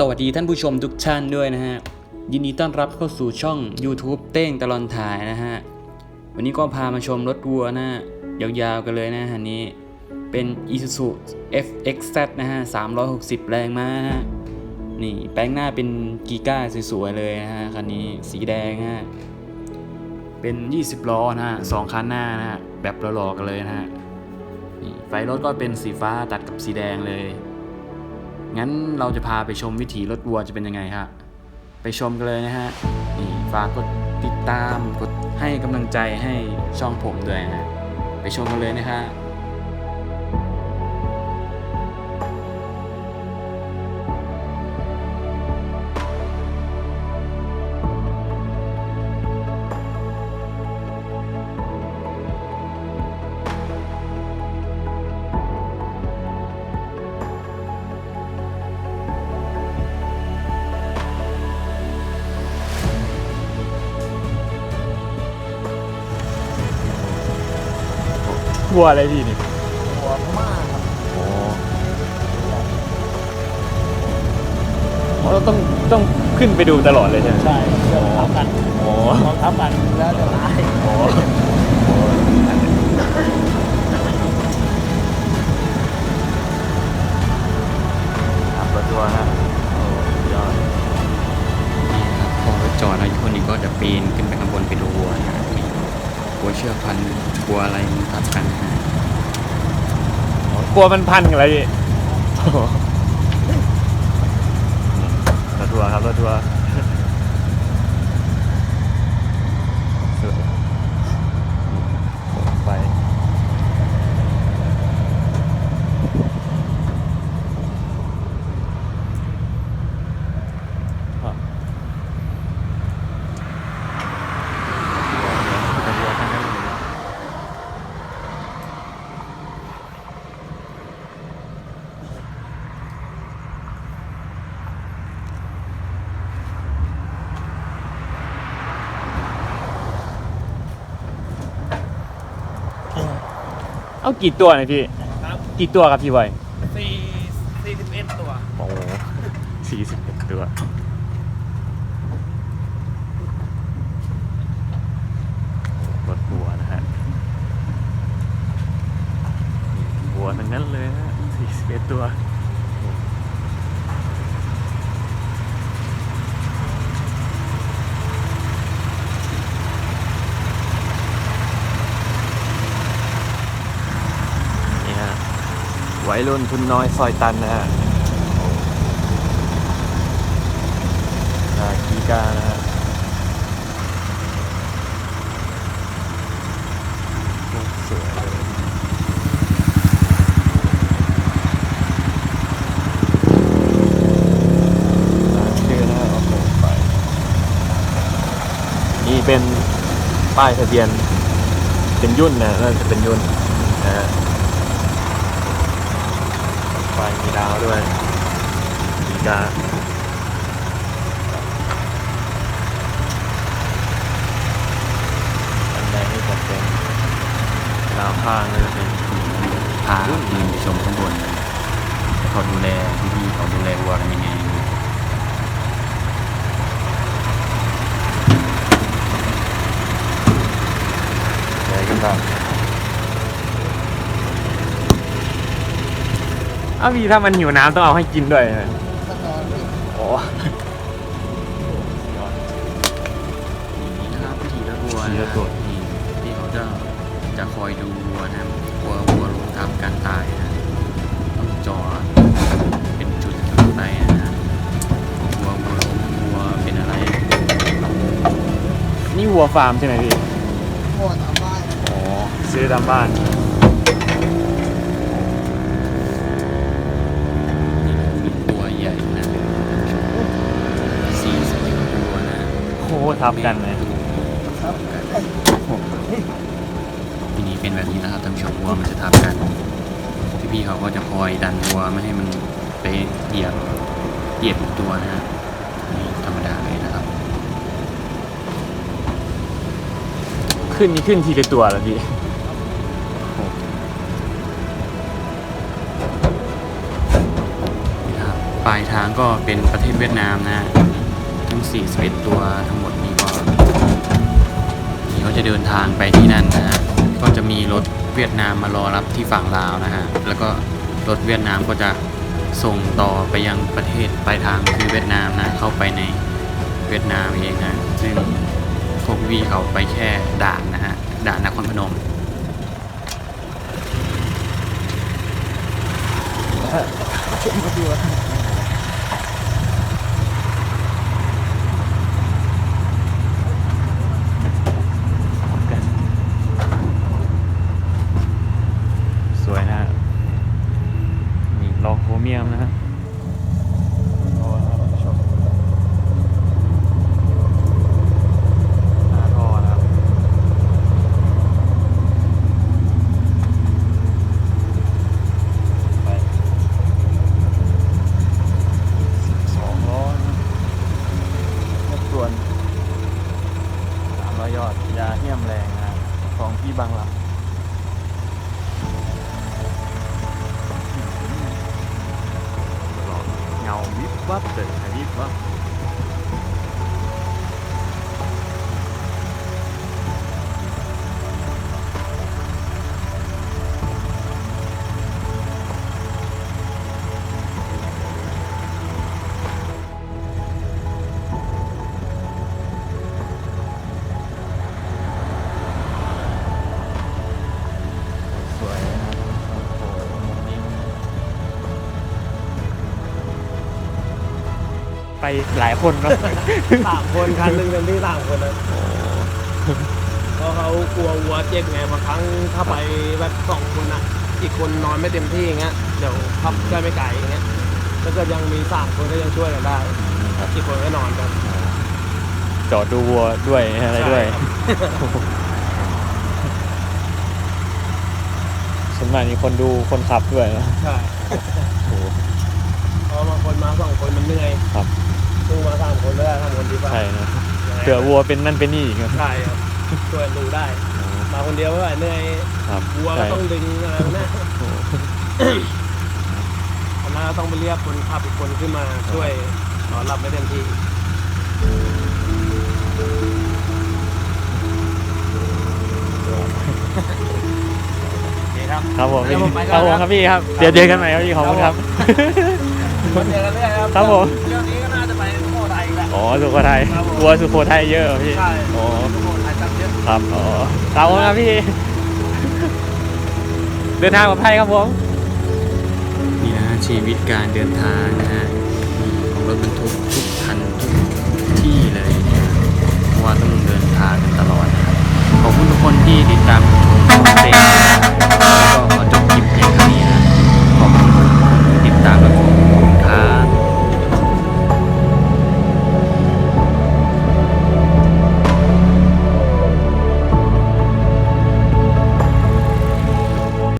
สวัสดีท่านผู้ชมทุกท่านด้วยนะฮะ ยินดีต้อนรับเข้าสู่ช่อง YouTube เต้งตลอนถ่ายนะฮะ วันนี้ก็พามาชมรถวัวนะฮะ ยาวๆกันเลยนะฮะนี้ เป็น Isuzu FXZ นะฮะ 360 แรงม้านะฮะ นี่แปลงหน้าเป็นกีก้าสวยๆเลยนะฮะ คันนี้สีแดงฮะ เป็น 20 ล้อนะฮะสองคันหน้านะฮะ แบบหล่อๆกันเลยนะฮะนี่ไฟรถก็เป็นสีฟ้าตัดกับสีแดงเลย งั้นเราจะพาไปชมวิถีรถวัวจะเป็นยังไงฮะ ไปชมกันเลยนะฮะ นี่ฝากกดติดตาม กดให้กำลังใจให้ช่องผมด้วยนะ ไปชมกันเลยนะฮะ วัวอะไรพี่นี่หัวพม่าครับเราต้องต้องขึ้นไปดูตลอดเลยใช่ไหมใช่เชื่อมทับกันโอ้พอทับกันแล้วจะตายโหขับรถทัวร์นะโอ้สุดยอดนี่ครับพอรถจอดแล้วคนนี้ก็จะปีนขึ้น วัวเชือกพันวัวอะไรมันทับกันนะฮะกลัวมันพันอะไรพี่โอ้โหรถทัวร์ครับรถทัวร์สวยไปอะรถทัวร์ทั้งนั้นเลย เอากี่ตัวหน่อยพี่ ครับ กี่ตัวครับพี่บอยสี่สี่สิบเอ็ดตัว โอ้สี่สิบเอ็ดตัว รถบัวนะฮะบัวทั้งนั้นเลยฮะสี่สิบเอ็ดตัว นี่ฮะ วัยรุ่นทุนน้อยซอยตันนะฮะกีกานะฮะสวยเลยร้านชื่อนะฮะเอาผมไปนี่เป็นป้ายทะเบียน เป็นยุ่นนะน่าจะเป็นยุ่นนะฮะ ไฟมี ด้วยมีกาอันแดงนี่จะเป็นดาวข้างก็จะเป็นพาเดินไปชมข้างบนเขาดูแลพี่ๆเขาดูแลวัวกันยังไงแดงกันบ้าง อ้าวพี่ถ้ามันหิวน้ำต้องเอาให้กินด้วยนะก็นอนด้วยโอ้นี่นะครับวิธีรถวัววิถีรถวัวนี่ที่เขาจะจะคอยดูวัวนะวัววัวลงทับการตายนะต้องจอเป็นจุดจุดไปนะฮะวัววัวล้มวัวเป็นอะไรนี่วัวฟาร์มใช่ไหมพี่หัวตามบ้านอ๋อซื้อตามบ้านนี่วัวใหญ่นะสี่สิบตัวนะ โอ้ ทับกันเลยครับทีนี้เป็นแบบนี้นะครับท่านผู้ชมวัวมันจะทับกัน พี่ๆเขาก็จะคอยดันวัวไม่ให้มันไปเหยียบเหยียบอีกตัวนะฮะนี่ธรรมดาเลยนะครับ ขึ้นนี่ขึ้นทีละตัวแล้วพี่นี่นะครับปลายทางก็เป็นประเทศเวียดนามนะฮะทั้ง 41 ตัวทั้งหมด ที่เขาจะเดินทางไปที่นั่นนะฮะก็จะมีรถเวียดนามมารอรับที่ฝั่งลาวนะฮะแล้วก็รถเวียดนามก็จะส่งต่อไปยังประเทศปลายทางคือเวียดนามนะเข้าไปในเวียดนามเองนะซึ่งพวกพี่เขาไปแค่ด่านนะฮะด่านนครพนมสวยนะฮะนี่ลองโครเมียมนะฮะโอ้นะครับท่านผู้ชมหน้าท่อนะครับไปสองร้อย วนสามร้อยยอดยาเหี้ยมแรงนะฮะของพี่บางหลักเงาวิบวับเลยวิบวับ ไปหลายคนเนาะ สามคนคันหนึ่งเต็มที่สามคนนะเพราะเขากลัววัวเจ็บไงบางครั้งถ้าไปแบบสองคนอะ อีกคนนอนไม่เต็มที่อย่างเงี้ยเดี๋ยวขับได้ไม่ไกลอย่างเงี้ยถ้าเกิดยังมีสามคนก็ยังช่วยกันได้อีกคนก็นอนกันจอดดูวัวด้วยอะไรด้วยใช่ครับส่วนมากมีคนดูคนขับด้วยนะใช่โอ้โหเพราะบางคนมาสองคนมันเหนื่อยครับ ซึ่งมาสามคนก็ได้สามคนดีกว่าใช่นะยังไงเผื่อวัวเป็นนั่นเป็นนี่อีกนะใช่ครับช่วยดูได้ มาคนเดียวไม่ไหวเหนื่อยครับวัวก็ใช่ต้องดึงอะไรพวกนะอันนั้นก็ต้องไปเรียกคนขับอีกคนขึ้นมาช่วยนอนหลับไม่เต็มที่โอเคครับครับผมเดี๋ยวผมไปคก่รัอบนผมนะครับพี่ครับ เดี๋ยวเจอกันใหม่ครับพี่ขอบคุณครับวันเดียวกันเรื่อยครับครับผม อีกแหละอ๋อสุโขทัยครับผม วัวสุโขทัยเยอะเหรอพี่ใช่อ๋อสุโขทัยจัดเยอะครับอ๋อครับผมครับพี่ เดินทางปลอดภัยครับผมนี่นะฮะชีวิตการเดินทางนะฮะของรถบรรทุกทุกคันทุกที่เลยเนี่ยเพราะว่าต้องเดินทางกันตลอดนะครับขอบคุณทุกคนที่ติดตาม